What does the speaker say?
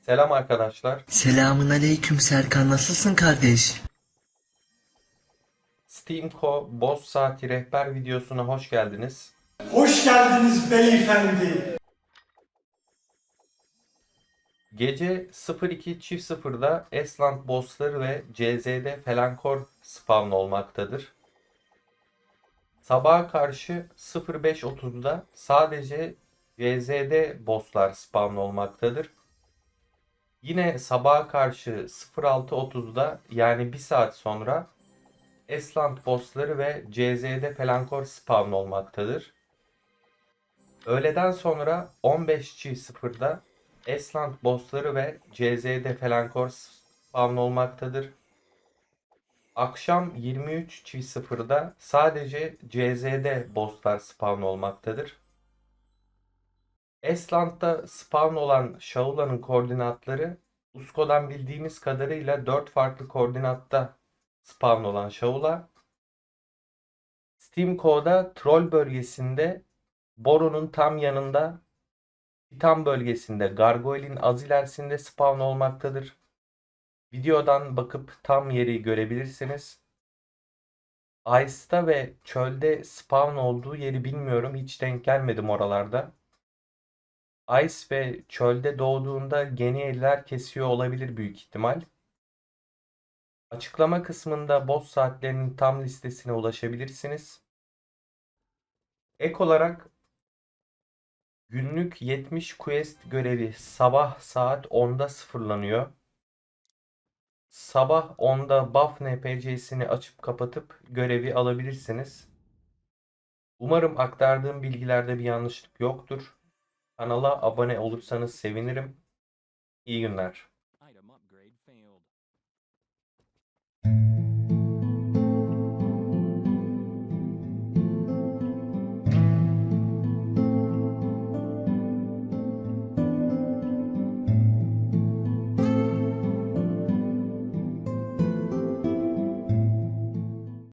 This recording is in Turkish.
Selam arkadaşlar. Selamun aleyküm Serkan nasılsın kardeş? Steamco Boss Saati rehber videosuna hoş geldiniz. Hoş geldiniz beyefendi. Gece 02.00'da Esland bossları ve CZ'de Felankor spawn olmaktadır. Sabaha karşı 05.30'da sadece CZ'de bosslar spawn olmaktadır. Yine sabaha karşı 06.30'da yani bir saat sonra Esland bossları ve CZ'de Felankor spawn olmaktadır. Öğleden sonra 15.00'da Esland bossları ve CZ'de Felankor spawn olmaktadır. Akşam 23.00'da sadece CZ'de bosslar spawn olmaktadır. Esland'da spawn olan Shaula'nın koordinatları Usko'dan bildiğimiz kadarıyla 4 farklı koordinatta spawn olan Shaula. Steamco'da Troll bölgesinde Boru'nun tam yanında Titan bölgesinde Gargoyle'in az ilerisinde spawn olmaktadır. Videodan bakıp tam yeri görebilirsiniz. Ice'da ve çölde spawn olduğu yeri bilmiyorum. Hiç denk gelmedim oralarda. Ice ve çölde doğduğunda Genieliler kesiyor olabilir büyük ihtimal. Açıklama kısmında boss saatlerinin tam listesine ulaşabilirsiniz. Ek olarak günlük 70 quest görevi sabah saat 10'da sıfırlanıyor. Sabah 10'da buff NPC'sini açıp kapatıp görevi alabilirsiniz. Umarım aktardığım bilgilerde bir yanlışlık yoktur. Kanala abone olursanız sevinirim. İyi günler.